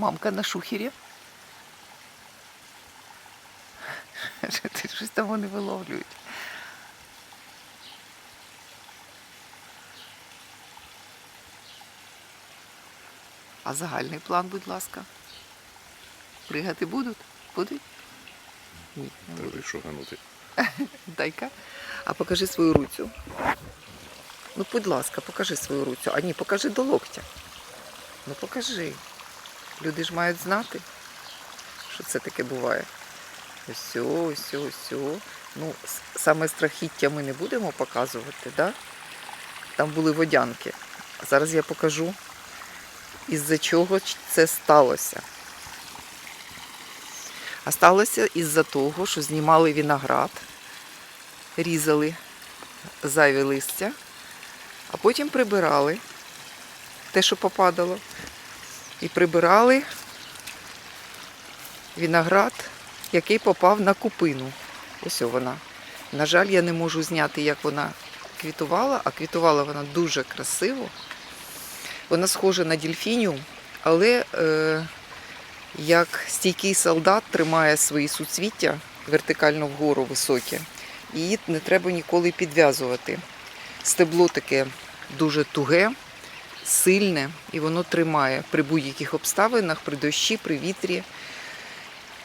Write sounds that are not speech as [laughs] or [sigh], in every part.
Мамка на шухері. [laughs] Щось там вони виловлюють. А загальний план, будь ласка. Пригати будуть? Будуть? Ні, не. Треба шуганути. [laughs] Дай-ка. А покажи свою руцю. Ну, будь ласка, покажи свою руцю. А ні, покажи до локтя. Ну покажи. Люди ж мають знати, що це таке буває. Ось, ось, ось. Ну, саме страхіття ми не будемо показувати, да? Там були водянки. А зараз я покажу, із-за чого це сталося. А сталося із-за того, що знімали виноград, різали зайві листя, а потім прибирали те, що попадало. І прибирали виноград, який попав на купину. Ось вона. На жаль, я не можу зняти, як вона квітувала, а квітувала вона дуже красиво. Вона схожа на дельфінію, але е, як стійкий солдат тримає свої суцвіття вертикально вгору високі, її не треба ніколи підв'язувати. Стебло таке дуже туге, сильне, і воно тримає при будь-яких обставинах, при дощі, при вітрі.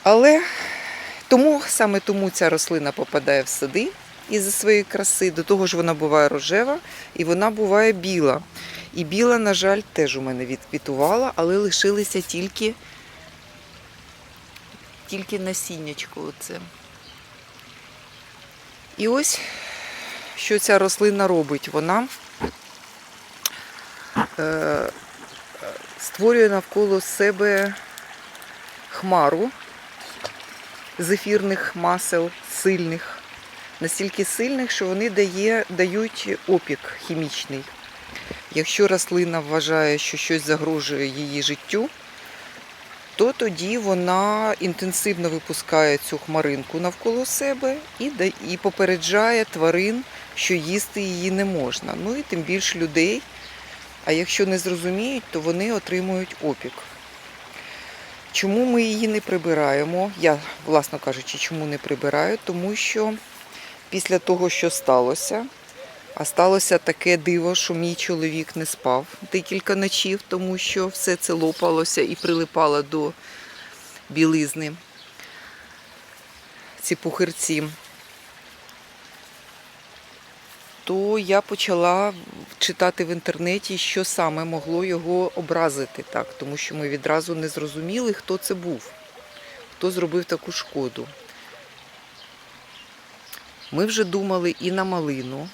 Але тому саме тому ця рослина попадає в сади із-за своєї краси. До того ж вона буває рожева і вона буває біла. І біла, на жаль, теж у мене відквітувала, але лишилися тільки, тільки насіннячко. Оце. І ось що ця рослина робить. Вона створює навколо себе хмару з ефірних масел сильних, настільки сильних, що вони дає, дають опік хімічний. Якщо рослина вважає, що щось загрожує її життю, то тоді вона інтенсивно випускає цю хмаринку навколо себе і, і попереджає тварин, що їсти її не можна. Ну і тим більше людей. А якщо не зрозуміють, то вони отримують опік. Чому ми її не прибираємо? Я, власно кажучи, чому не прибираю? Тому що після того, що сталося, а сталося таке диво, що мій чоловік не спав декілька ночів, тому що все це лопалося і прилипало до білизни. Ці пухирці. То я почала читати в інтернеті, що саме могло його образити так, тому що ми відразу не зрозуміли, хто це був, хто зробив таку шкоду. Ми вже думали і на малину,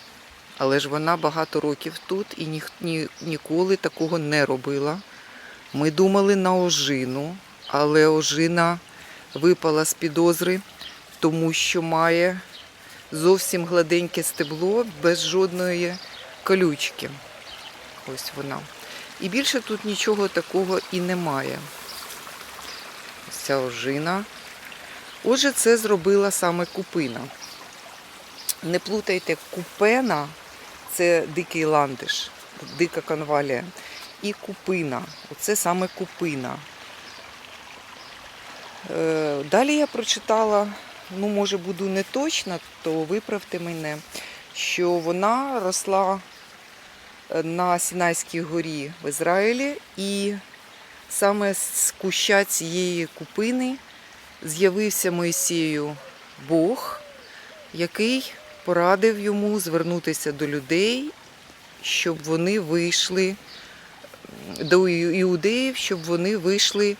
але ж вона багато років тут і ні, ні, ніколи такого не робила. Ми думали на ожину, але ожина випала з підозри, тому що має зовсім гладеньке стебло без жодної колючки. Ось вона. І більше тут нічого такого і немає. Ось ця ожина. Отже, це зробила саме купина. Не плутайте, купена це дикий ландиш, дика конвалія. І купина. Оце саме купина. Е, Далі я прочитала, ну, може, буду не точна, то виправте мене, що вона росла е, на Сінайській горі в Ізраїлі, і саме з куща цієї купини з'явився Моїсею Бог, який порадив йому звернутися до людей, щоб вони вийшли до іудеїв, щоб вони вийшли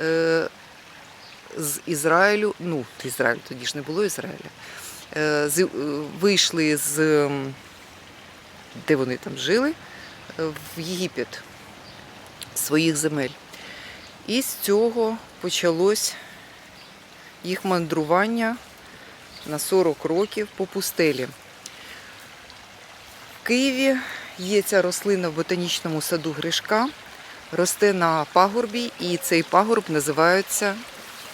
е, з Ізраїлю, ну, Ізраїль, тоді ж не було Ізраїля, е, е, вийшли з де вони там жили, е, в Єгипет своїх земель. І з цього почалось їх мандрування на 40 років по пустелі. В Києві є ця рослина в ботанічному саду Гришка, росте на пагорбі, і цей пагорб називається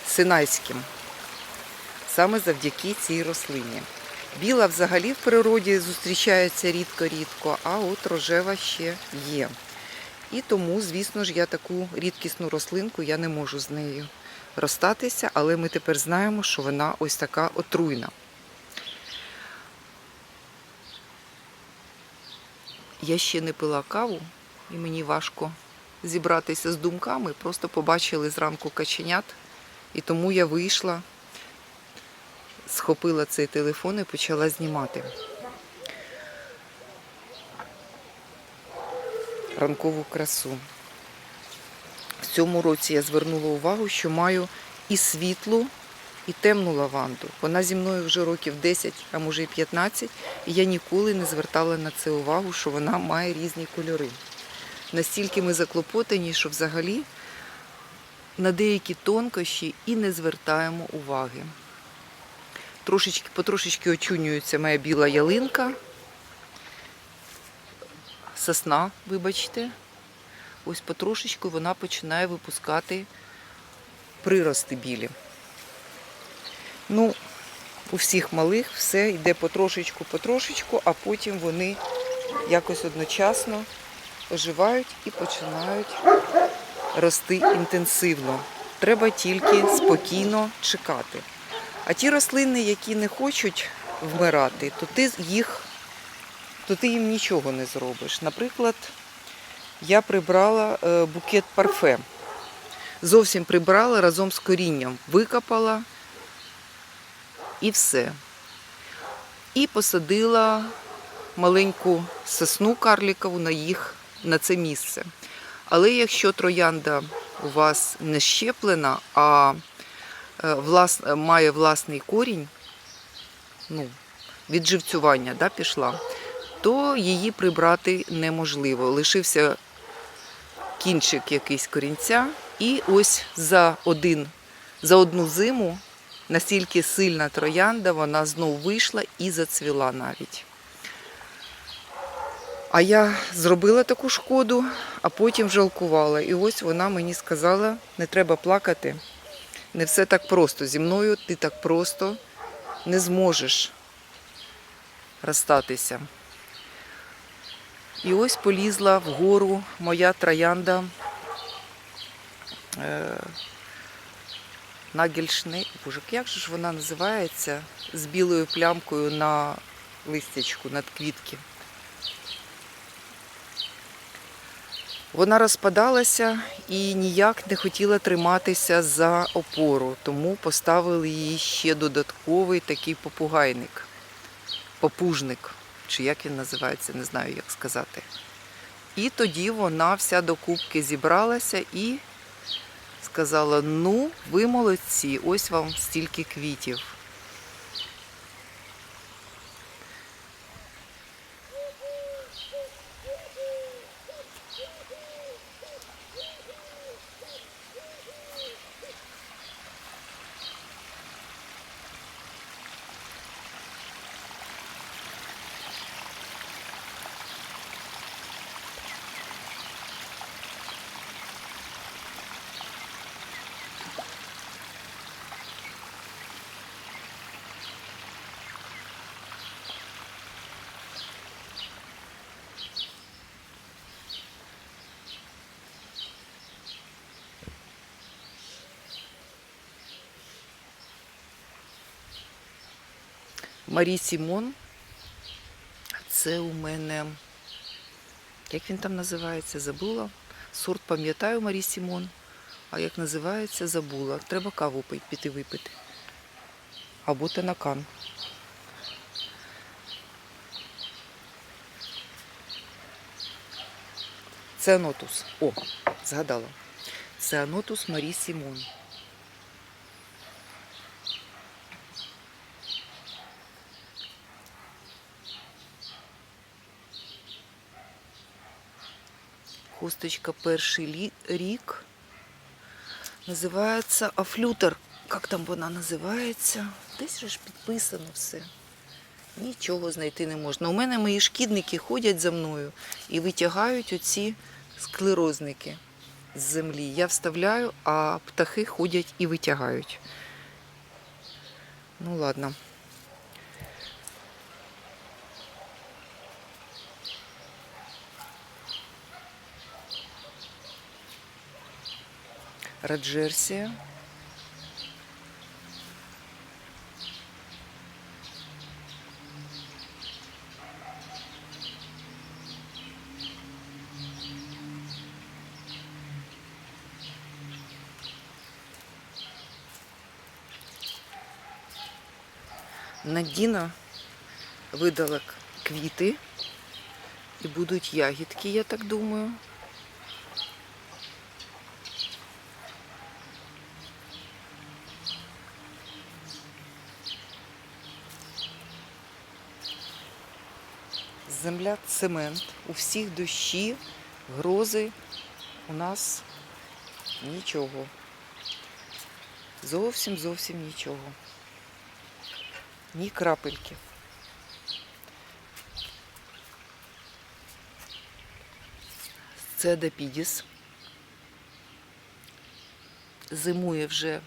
Синайським. Саме завдяки цій рослині. Біла взагалі в природі зустрічається рідко-рідко, а от рожева ще є. І тому, звісно ж, я таку рідкісну рослинку я не можу з нею розстатися, але ми тепер знаємо, що вона ось така отруйна. Я ще не пила каву, і мені важко зібратися з думками. Просто побачили зранку каченят, і тому я вийшла, схопила цей телефон і почала знімати. Ранкову красу. В цьому році я звернула увагу, що маю і світлу, і темну лаванду. Вона зі мною вже років 10, а може і 15, і я ніколи не звертала на це увагу, що вона має різні кольори. Настільки ми заклопотані, що взагалі на деякі тонкощі і не звертаємо уваги. Трошечки, потрошечки очунюється моя біла ялинка, сосна, вибачте. Ось потрошечку вона починає випускати прирости білі. Ну, у всіх малих все йде потрошечку, потрошечку, а потім вони якось одночасно оживають і починають рости інтенсивно. Треба тільки спокійно чекати. А ті рослини, які не хочуть вмирати, то ти їх, то ти їм нічого не зробиш. Наприклад, я прибрала е, букет парфе. Зовсім прибрала разом з корінням, викопала і все. І посадила маленьку сосну карлікову на їх на це місце. Але якщо троянда у вас не щеплена, а е, влас, має власний корінь, ну, від живцювання да, пішла, то її прибрати неможливо. Лишився кінчик якийсь корінця, і ось за, один, за одну зиму настільки сильна троянда, вона знов вийшла і зацвіла навіть. А я зробила таку шкоду, а потім жалкувала. І ось вона мені сказала: не треба плакати. Не все так просто. Зі мною ти так просто не зможеш розстатися. І ось полізла вгору моя троянда е, Нагельшне. Боже, як же ж вона називається з білою плямкою на листячку, над квітки. Вона розпадалася і ніяк не хотіла триматися за опору, тому поставили їй ще додатковий такий попугайник, попужник, чи як він називається, не знаю, як сказати. І тоді вона вся докупки зібралася і сказала: ну, ви молодці, ось вам стільки квітів. Марі Сімон. Це у мене, як він там називається, забула. Сорт пам'ятаю Марі Сімон, а як називається, забула. Треба каву піти випити. Або танакан. Це анотус. О, згадала. Це анотус Марі Сімон. Хусточка перший рік. Називається Афлютер. Як там вона називається? Десь ж підписано все. Нічого знайти не можна. У мене мої шкідники ходять за мною і витягають оці склерозники з землі. Я вставляю, а птахи ходять і витягають. Ну ладно. Раджерсія. Надіна видала к- квіти і будуть ягідки, я так думаю. Земля цемент, у всіх дощі, грози, у нас нічого. Зовсім зовсім нічого. Ні крапельки. Це Депідіс. Зимує вже,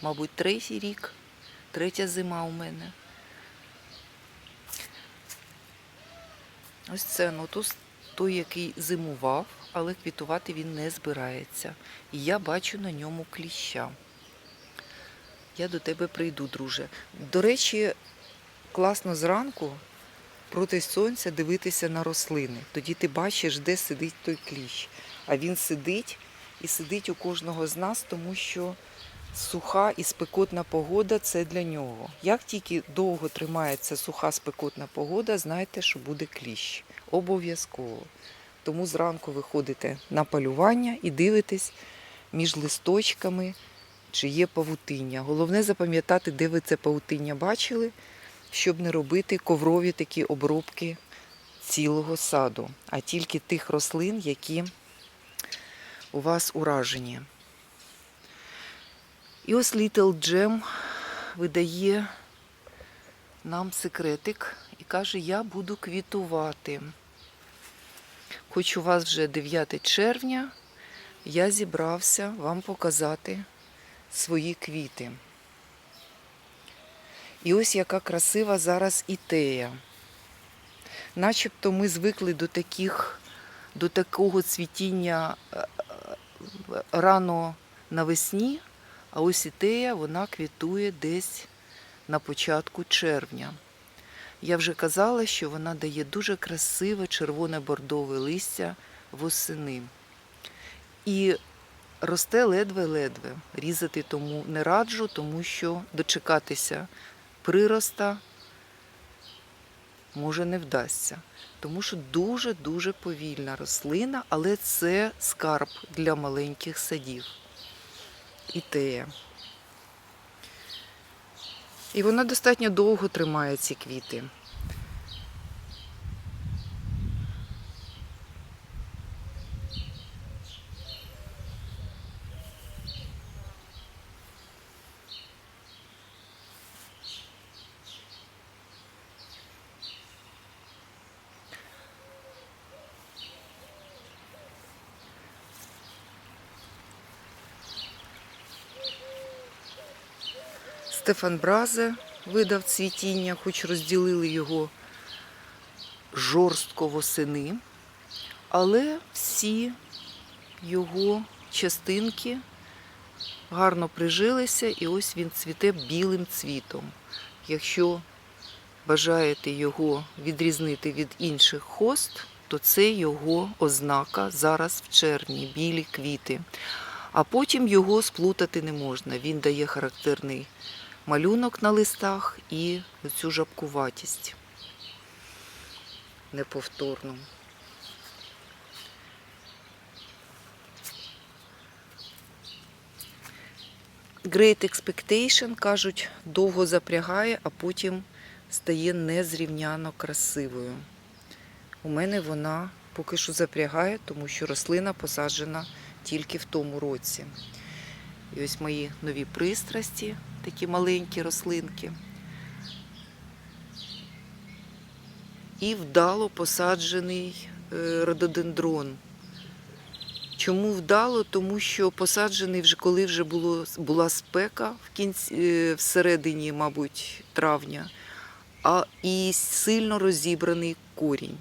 мабуть, третій рік, третя зима у мене. Ось це нотус, той, який зимував, але квітувати він не збирається. І я бачу на ньому кліща. Я до тебе прийду, друже. До речі, класно зранку проти сонця дивитися на рослини. Тоді ти бачиш, де сидить той кліщ. А він сидить і сидить у кожного з нас, тому що суха і спекотна погода це для нього. Як тільки довго тримається суха спекотна погода, знайте, що буде кліщ. Обов'язково. Тому зранку виходите на полювання і дивитесь між листочками, чи є павутиння. Головне запам'ятати, де ви це павутиння бачили, щоб не робити коврові такі обробки цілого саду, а тільки тих рослин, які у вас уражені. І ось Little Gem видає нам секретик і каже, я буду квітувати. Хоч у вас вже 9 червня, я зібрався вам показати свої квіти. І ось яка красива зараз ітея. Начебто ми звикли до таких, до такого цвітіння е, е, рано навесні, а ось ітея вона квітує десь на початку червня. Я вже казала, що вона дає дуже красиве червоне бордове листя восени. І росте ледве-ледве. Різати тому не раджу, тому що дочекатися прироста може не вдасться. Тому що дуже-дуже повільна рослина, але це скарб для маленьких садів. Ітея. І вона достатньо довго тримає ці квіти. Стефан Бразе видав цвітіння, хоч розділили його жорстко восени, але всі його частинки гарно прижилися, і ось він цвіте білим цвітом. Якщо бажаєте його відрізнити від інших хост, то це його ознака зараз в червні, білі квіти. А потім його сплутати не можна. Він дає характерний малюнок на листах і цю жабкуватість неповторну. Great Expectation, кажуть, довго запрягає, а потім стає незрівняно красивою. У мене вона поки що запрягає, тому що рослина посаджена тільки в тому році. І ось мої нові пристрасті, такі маленькі рослинки. І вдало посаджений е, рододендрон. Чому вдало? Тому що посаджений вже коли вже було, була спека в кінці, е, всередині, мабуть, травня, а і сильно розібраний корінь.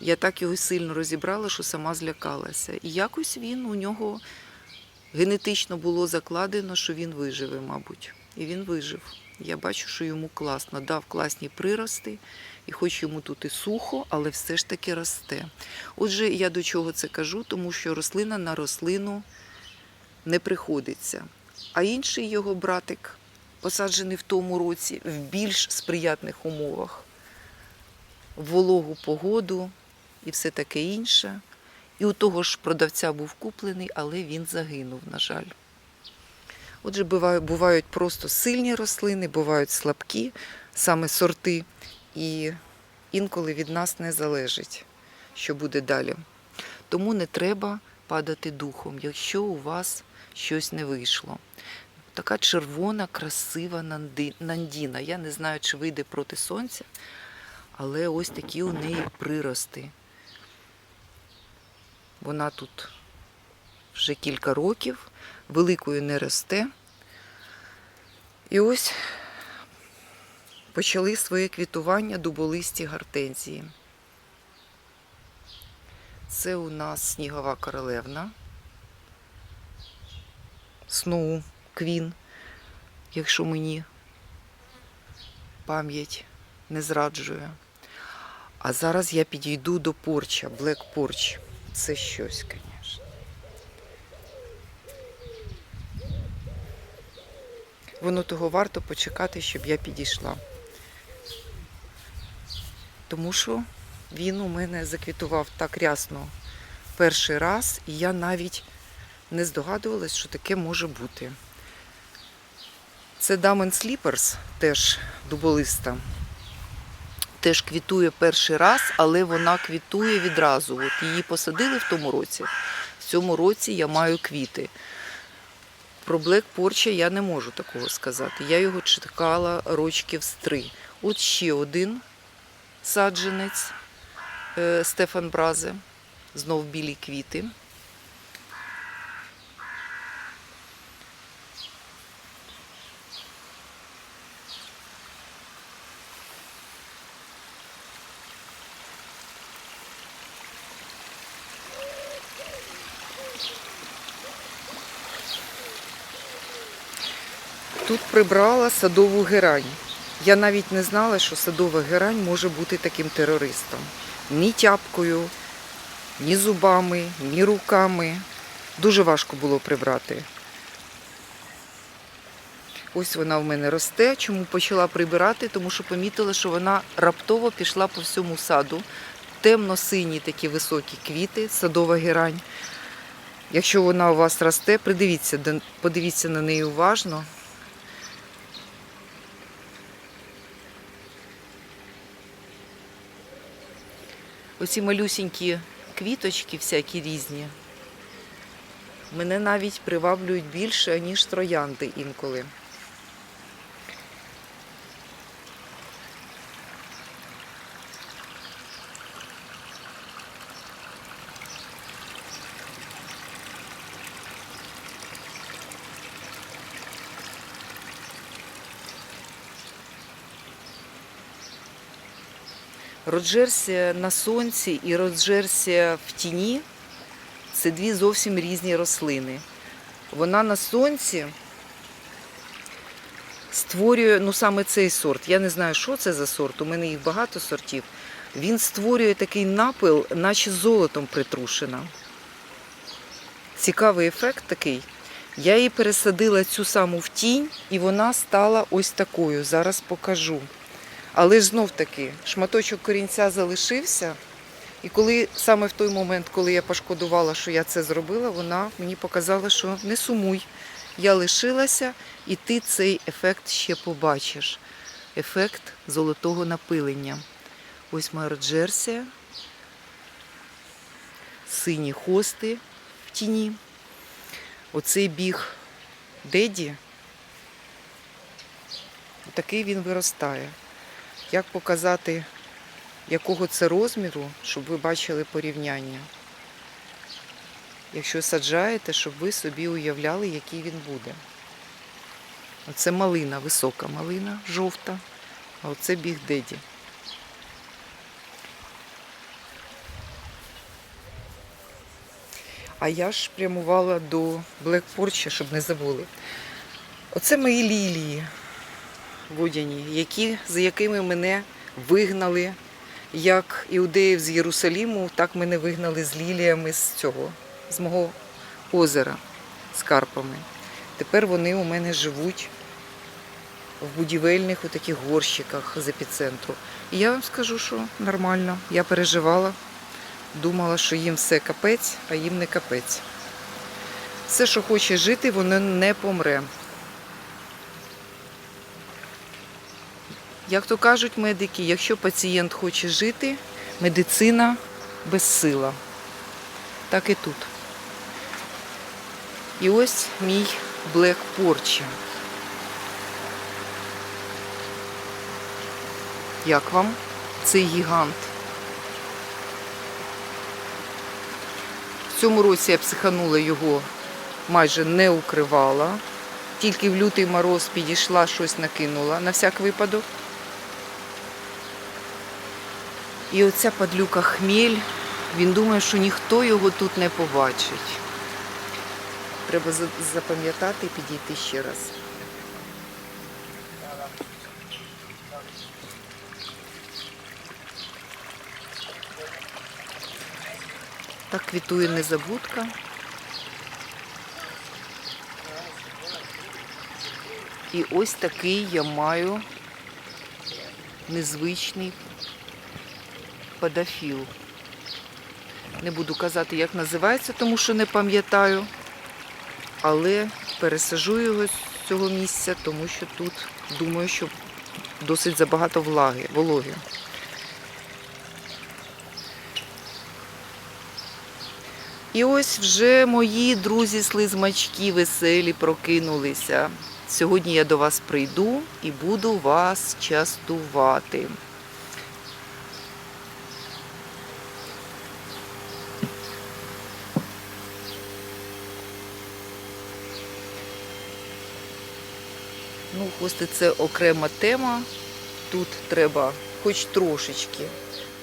Я так його сильно розібрала, що сама злякалася. І якось він у нього Генетично було закладено, що він виживе, мабуть. І він вижив. Я бачу, що йому класно. Дав класні прирости, і хоч йому тут і сухо, але все ж таки росте. Отже, я до чого це кажу, тому що рослина на рослину не приходиться. А інший його братик, посаджений в тому році в більш сприятних умовах, в вологу погоду і все таке інше. І у того ж продавця був куплений, але він загинув, на жаль. Отже, бувають, просто сильні рослини, бувають слабкі, саме сорти, і інколи від нас не залежить, що буде далі. Тому не треба падати духом, якщо у вас щось не вийшло. Така червона, красива нандіна. Я не знаю, чи вийде проти сонця, але ось такі у неї прирости. Вона тут вже кілька років, великою не росте. І ось почали своє квітування дуболисті гортензії. Це у нас снігова королевна. Сноу Квін, якщо мені пам'ять не зраджує. А зараз я підійду до порча, Black Porch. Це щось, звісно. Воно того варто почекати, щоб я підійшла. Тому що він у мене заквітував так рясно перший раз, і я навіть не здогадувалась, що таке може бути. Це Diamond Slippers, теж дуболиста. Теж квітує перший раз, але вона квітує відразу. От її посадили в тому році. В цьому році я маю квіти. Про Black Порча я не можу такого сказати. Я його чекала рочків з три. От ще один саджанець е, Стефан Бразе. Знов білі квіти. Прибрала садову герань. Я навіть не знала, що садова герань може бути таким терористом. Ні тяпкою, ні зубами, ні руками. Дуже важко було прибрати. Ось вона в мене росте. Чому почала прибирати? Тому що помітила, що вона раптово пішла по всьому саду. Темно-сині такі високі квіти, садова герань. Якщо вона у вас росте, придивіться, подивіться на неї уважно. Оці малюсінькі квіточки, всякі різні, мене навіть приваблюють більше, ніж троянди інколи. Роджерсія на сонці і роджерсія в тіні це дві зовсім різні рослини. Вона на сонці створює, ну саме цей сорт. Я не знаю, що це за сорт, у мене їх багато сортів. Він створює такий напил, наче золотом притрушена. Цікавий ефект такий. Я її пересадила цю саму в тінь, і вона стала ось такою. Зараз покажу. Але ж знов таки, шматочок корінця залишився. І коли саме в той момент, коли я пошкодувала, що я це зробила, вона мені показала, що не сумуй. Я лишилася, і ти цей ефект ще побачиш. Ефект золотого напилення. Ось моя роджерсія. Сині хости в тіні. Оцей біг Деді. Такий він виростає. Як показати, якого це розміру, щоб ви бачили порівняння? Якщо саджаєте, щоб ви собі уявляли, який він буде. Оце малина, висока малина, жовта, а оце біг деді. А я ж прямувала до Блекпорча, щоб не забули. Оце мої лілії водяні, які, за якими мене вигнали, як іудеїв з Єрусаліму, так мене вигнали з ліліями з цього, з мого озера з карпами. Тепер вони у мене живуть в будівельних у таких горщиках з епіцентру. І я вам скажу, що нормально. Я переживала, думала, що їм все капець, а їм не капець. Все, що хоче жити, воно не помре. Як то кажуть медики, якщо пацієнт хоче жити, медицина безсила. Так і тут. І ось мій Блек Порча. Як вам цей гігант? В цьому році я психанула його, майже не укривала. Тільки в лютий мороз підійшла, щось накинула на всяк випадок. І оця падлюка хміль, він думає, що ніхто його тут не побачить. Треба запам'ятати і підійти ще раз. Так квітує незабудка. І ось такий я маю незвичний падафіл. Не буду казати, як називається, тому що не пам'ятаю. Але пересажу його з цього місця, тому що тут думаю, що досить забагато влаги, вологи. І ось вже мої друзі-слизмачки веселі прокинулися. Сьогодні я до вас прийду і буду вас частувати. Хости це окрема тема. Тут треба хоч трошечки,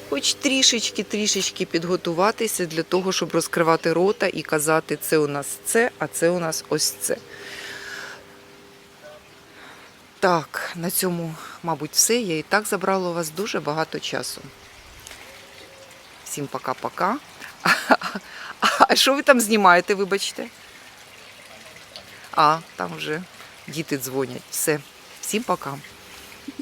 хоч трішечки, трішечки підготуватися для того, щоб розкривати рота і казати, це у нас це, а це у нас ось це. Так, на цьому, мабуть, все. Я і так забрала у вас дуже багато часу. Всім пока-пока. [laughs] А що ви там знімаєте, вибачте? А, там вже діти дзвонять. Все. Всім пока.